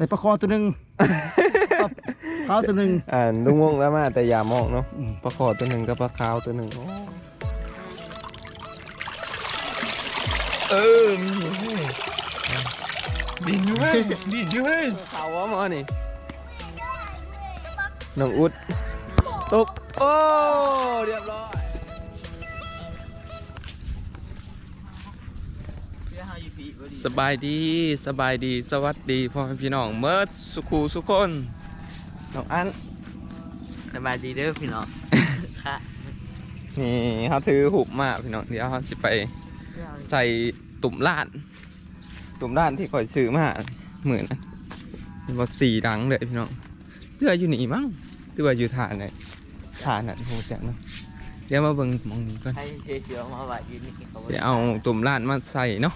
แต่ปลาคอตัวหนึ่งปลาขาวตัวหนึ่ง อ่าลุงวงแล้วมาแต่อย่ามองเนาะอืม ปลาคอตัวหนึ่งกับปลาขาวตัวหนึ่งโอ้เออมีอยู่เว้ยดินด้วยดินด้วยเขาว่ามานี่น้องอุดตกโอ้เรียบร้อย สบายดีสบายดีสวัสดีพ่อแม่พี่น้องเมิร์ดสุขูสุคนน้องอันสบายดีเด้อพี่น้องค่ะนี่เขาถือหุบมาพี่น้องเดี๋ยวเขาสิไปใส่ตุ่มล้าน ตุ่มล้านที่คอยซื้อมาเหมือนเป็นบอสีดังเลยพี่น้องเรืออยู่นี่มั้งหรือว่าอยู่ฐานไหนฐานนั่นโหแจ๋งเนาะเดี๋ยวมาเบิ่งหมองนี้ก่อน ให้เชียร์เชียร์มาว่ายืนนี่เขาเดี๋ยวเอาตุ่มล้านมาใส่เนาะ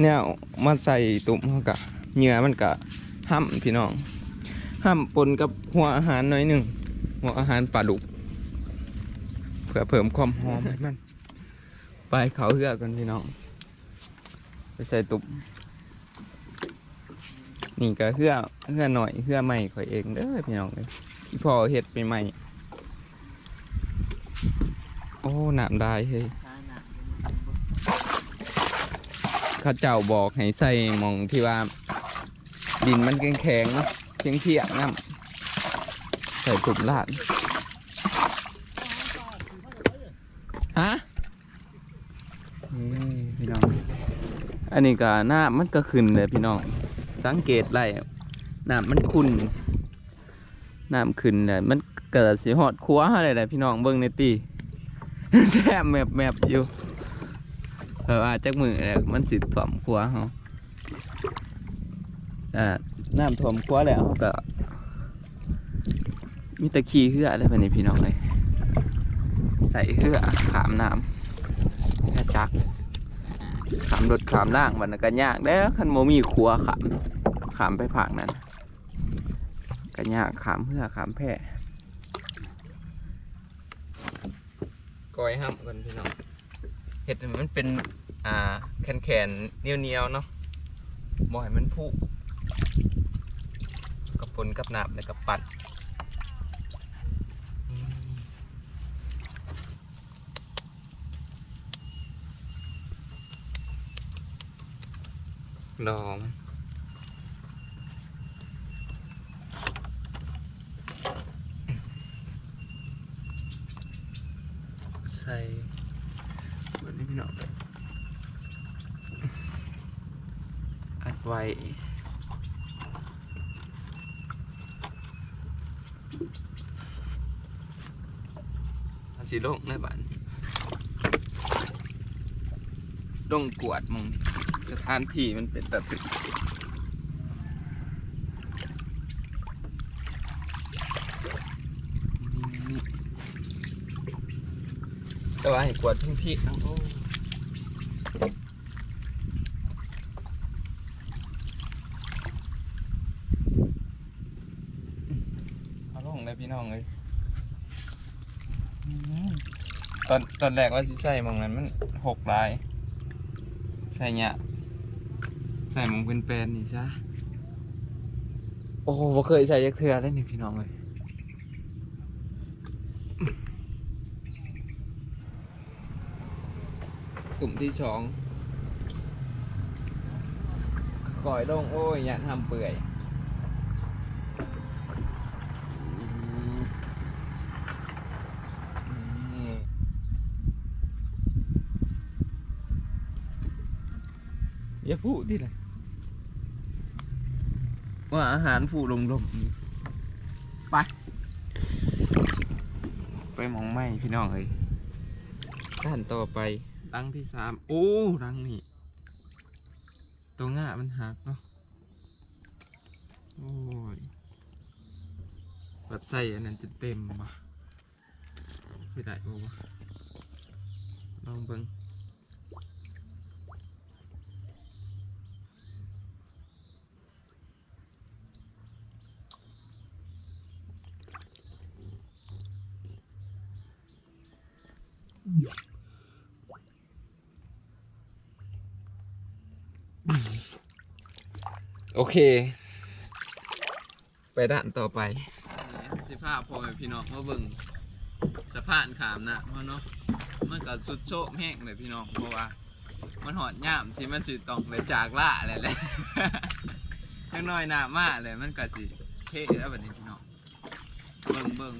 เนี่ยมาใส่ตุ่มเขากะเหงื่อมันกะห้ำพี่น้องห้ำปนกับหัวอาหารหน่อยหนึ่งหัวอาหารปลาดุกเพื่อเพิ่มความหอมให้มันไปเขาเหือกันพี่น้อง ไปใส่ตุ่มนี่ก็เหือเหือหน่อยเหือใหม่ข่อยเองเด้อพี่น้องเลยพอเฮ็ดเป็นใหม่โอ้หน้ำได้เฮ้ย เขาเจ้าบอกให้ใส่มองที่ว่า ดินมันแข็งๆเนาะเทียงเทียงน้ำใส่ตุ่มลาดฮะพี่น้อง อันนี้ก็น้ำมันก็ขึ้นเลยพี่น้อง สังเกตไรน้ำมันขุ่นน้ำขึ้นเลยมันเกิดสีหอดครัวอะไรเลยพี่น้องเบิ่งในตีแซ่บแมบแมบอยู่ เพราะว่าจักมือแล้วมันสิถ่วมครัวเขาอ่าน้ำถ่วมครัวแล้วเขาก็มีตะขี้เหืออะไรแบบนี้พี่น้องเลยใส่เสื้อขามน้ำแค่จักขามรถขามล่างมันก็ยากเด้อคันโมมีครัวขามขามไปผากนั้นก็ยากขามเพื่อขามแพร่ก้อยห้ำกันพี่น้องเห็ดมันเป็น อ่าแขนแขนเนียวเนียวเนาะบ่อยมันพุกับฝนกับหนาบแล้วกับปัดดองใส่วันนี้พี่น้องอัด ไว้สิลงในบ้านลงกวดมองสถานที่มันเป็นแบบแต่ว่าให้กวดทั้งพี่ทั้งโอ้เอาลงเลยพี่น้องเลยอืม ตอนตอนแรกว่าสิใส่หมองนั้นมันหกลาย ใส่เนี่ยใส่หมองเป็นแปลนนี่ซะโอ้โหบ่เคยใส่ยักเทือได้นี่พี่น้องเลยตุ่มที่สองก่อยลงโอ้ยยันทำเปื่อยอืมนี่ อย่าพูดดิเลยว่าอาหารผูลงลมไป ไปหมองไม่พี่น้องเลยด้านต่อไปรังที่สามโอ้รังนี่ตัวง่ามันหักเนาะโอ้ยแบบใส่อันนั้นจะเต็มปะไม่ได้ปะวะลองเบิ่ง โอเค ไปด้านต่อไป สิภาพพอแม่พี่น้องมาเบิ่งสะพานขามนะเพราะเนาะมันก็สุดโชคแห้งเลยพี่น้องเพราะว่า มันหอดย่ามที่มันสิต้องเลยจากล่าอะไรแหละยังน้อยหนามาเลยมันก็สิเท่แล้วแบบนี้พี่น้องเบิ่งเบิ่ง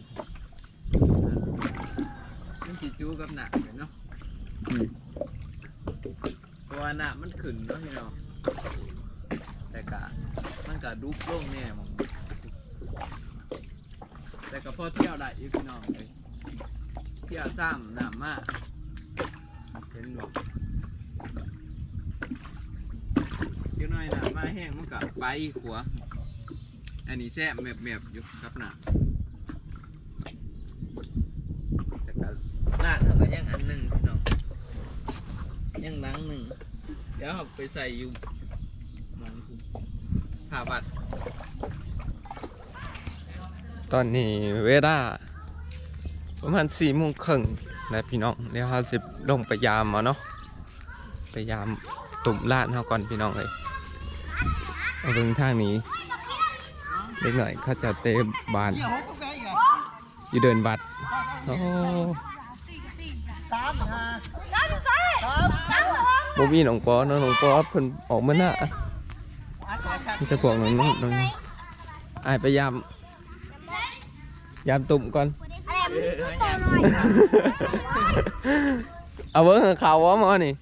มันสิจู้กับหนักเลยเนาะอืมเพราะว่าหนักมันขึ้นเนาะพี่น้อง แต่กะมันกะดุบลงแน่มองแต่ก็พอเที่ยวได้อีกพี่น้องเลยเที่ยวซ้ำหนามากเห็นบอกเดี๋ยวน่อยหนามาแห้งมันกับไปขัว อันนี้แซ่บแมบๆอยู่ครับหนาแต่ก็ร้านเขาก็ยังอันหนึ่งพี่น้องยังหลังหนึ่งเดี๋ยวเอาไปใส่อยู่ หลังคุณผ่าบัตรตอนนี้เวลาประมาณสี่โมงครึ่งนะพี่น้องเดี๋ยวเราสิลงไปยามเอาเนาะไปยามตุ่มร้านเขาก่อนพี่น้องเลยเอาเบิ่งทางนี้เล็กหน่อยเขาจะเตะบานอยู่เดินบัตรโอ้สามห้าบ่มีหนองปอเนาะหนองปอเพิ่นออกมาหน้า มีแต่พวกนั้นน้องอไปยามยามตุ่มก่อนเอาเบิ้งข่าวว่ามานี่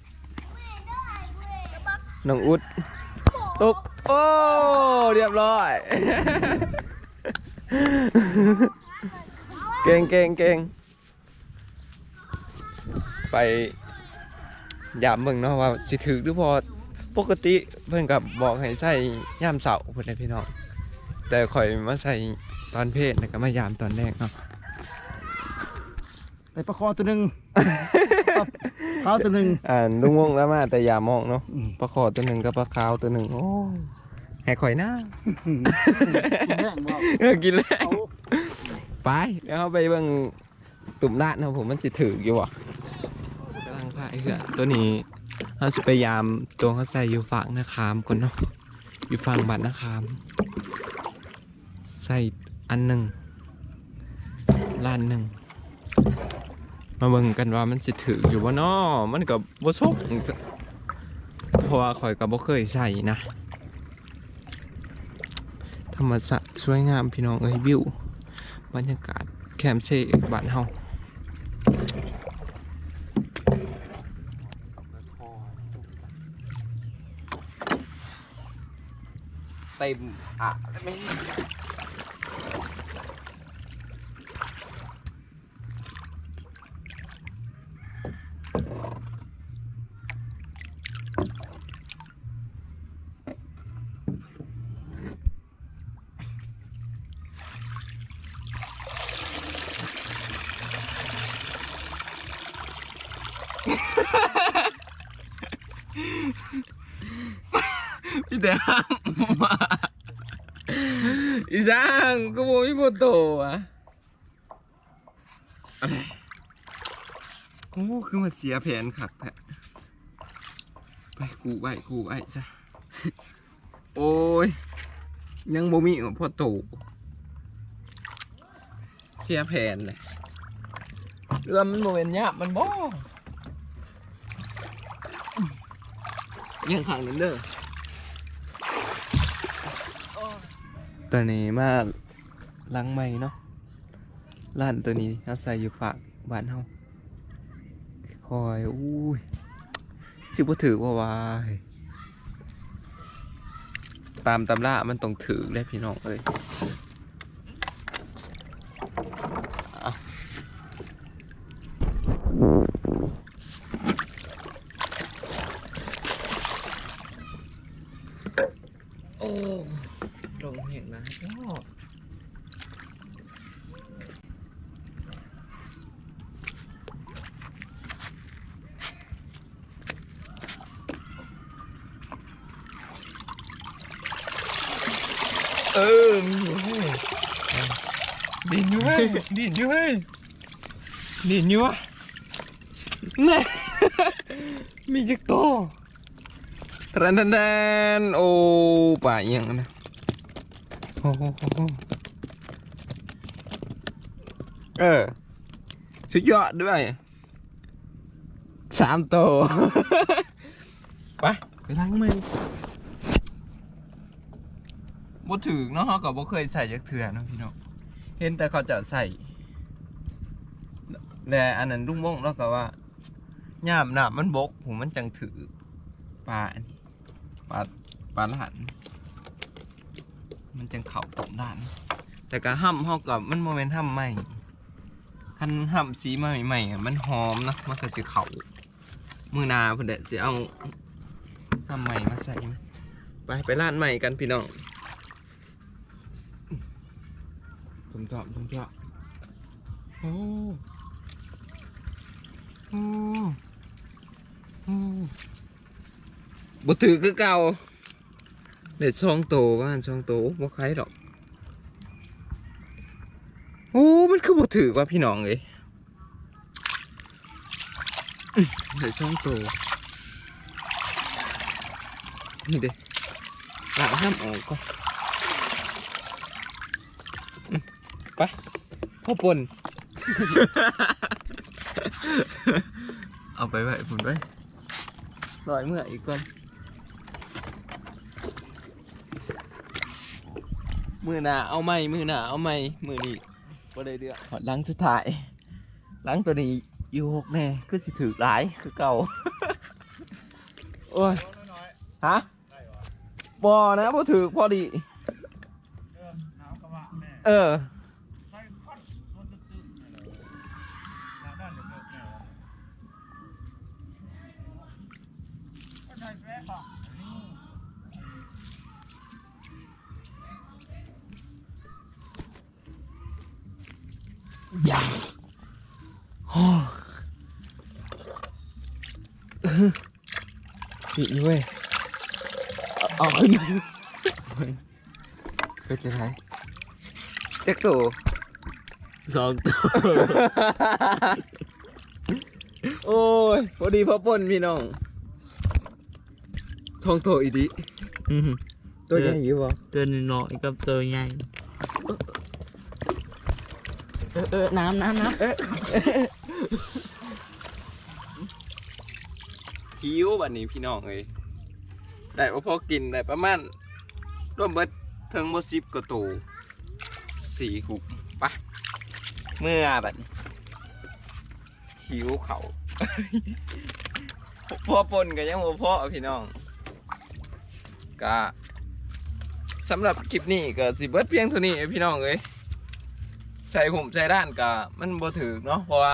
น้องอุดตุกโอ้เรียบร้อย เก่งเก่งเก่งไปยามเบิ่งเนาะว่าสิถือหรือพอ ปกติเพิ่นกับบอกให้ใส่ยามเสาร์เพิ่นให้พี่น้องแต่ข่อยมาใส่ตอนเพศแล้วก็มายามตอนแรกเนาะไปประคอตัวหนึ่งเท้าตัวหนึ่งอ่าลุงวงแล้วมาแต่อย่ามองเนาะอืมปลาขอตัวหนึ่งกับปลาขาวตัวหนึ่งโอ้ให้ข่อยหน้าอืมกินแห้งบ่เออกินแล้วเอาไปเดี๋ยวเราไปเบิ่งตุ่มลาดนะผมมันสิถืออยู่อะกำลังพายเรือตัวนี้ เราจะพยายามตัวเขาใส่อยู่ฝั่งนาคามก่อนเนาะอยู่ฝั่งบัตรนาคาม ใส่อันหนึ่งล้านหนึ่งมาเบิ่งกันว่ามันสิถืออยู่บ่เนาะมันกับบ่ชกเพราะว่าข่อยกับบ่เคยใส่นะ ธรรมศาสตร์สวยงามพี่น้องเอ้ยวิว บรรยากาศแคมป์เชอีกบ้านเฮา เต็มอะไม่พี่แต่ห้ามมา อีสางก็บ่มีโฟโต้อะอะไรโอ้คือมาเสียแผนขัดแท้ไปกูไว้กูไว้ซะโอ้ย ยังบ่มีพ่อโตเสียแผนเลยเรือมันโมเมนยากมันบ่ยังขังนั่นเด้อ ตัวนี้มาล้างไม้เนาะล้านตัวนี้เอาใส่อยู่ฝากบ้านเฮาคอยอุ้ยสิบ่ถือว่าวายตามตำรามันต้องถือได้พี่น้องเอ้ยเอาโอ้ลงเห็นนะก็ เออมีอยู่เว้ยดินอยู่เว้ยดินอยู่เว้ยดินอยู่วะนี่มีจักโตทรันทันทันโอ้ป่าเอียงนะโอ้โหเออสุดยอดด้วยสามโต ไปไปล้างมือ บ่ถึกเนาะเขาก็บ่เคยใส่จักเถื่อเนาะพี่น้องเห็นแต่เขาจะใส่แต่อันนั้นลุงวงแล้วก็ว่าย่ามน้ำมันบกผมมันจังถือปลาอันนี้ปลาปลาหลานมันจังเข่าตกด้าน แต่ก็ห้ำเฮากับมันโมเมนต์ห้ำใหม่คันห้ำสีใหม่ใหม่ๆอะมันหอมนะมันก็จะเข่ามือนาเพิ่นเด็ดสิเอาห้ำใหม่มาใส่ไปไปร้านใหม่กันพี่น้องผม ชอบผมชอบโอ้โอ้โอ้บ่ถือคือเก่าเด็ดซองโตว่าอันซองโตบ่ใคล้ายดอกโอ้ มันคือบ่ถือว่าพี่น้องเลยเดี๋ยวช่องโตนี่เด้หลังห้ามออกก่อนอื้อไป พ่อปนเอาไปไว้ผมไว้ลอยเมื่ออีกก่อนมือหน้าเอาไหมมือหน้าเอาไหมมือนี้บ่ได้เดือหอดหลังสุดท้ายหลังตัวนี้อยู่หกแน่คือสิถือหลายคือเก่าโอ้ยฮะบ่นะบ่ถือพอดี เออ ย่าติดด้ยเอาเอาขึ้นไปก็จะไรเจ๊กตัวสองตัว โอ้ย พอดีพอปนพี่น้องทองโตอีดีตัวใหญ่อยู่บ่ตัวน้อยกับตัวใหญ่ ออเออน้ำน้ำน้ำเออหิวบัดนี้พี่น้องเอ้ยได้บ่พอกินได้ประมาณร่วมเบิดถึงบ่สิบกว่าตัวสี่หุบไปะเมื่อบัดนี้หิวเขา พ่อปนก็ยังบ่พอพี่น้องก็สำหรับคลิปนี้ก็สิเบิดเพียงเท่านี้พี่น้องเอ้ย ใส่หุ่มใส่ด้านก็มันบ่ถือเนาะเพราะว่า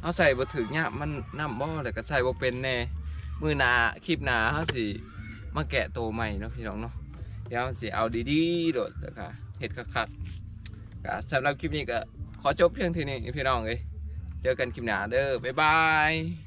เอาใส่บ่ถือเนี่ยมันน้ำบ่เลยก็ใส่บ่เป็นแน่มือหนาคลิปหนาเขาสิมาแกะโตวใหม่เนาะพี่น้องเนาะเดี๋ยวสิเอาดีๆโดดเลยค่ะเห็ดคักๆก็สำหรับคลิปนี้ก็ขอจบเพียงเท่านี้พี่น้องเลยเจอกันคลิปหน้าเด้อบ๊ายบาย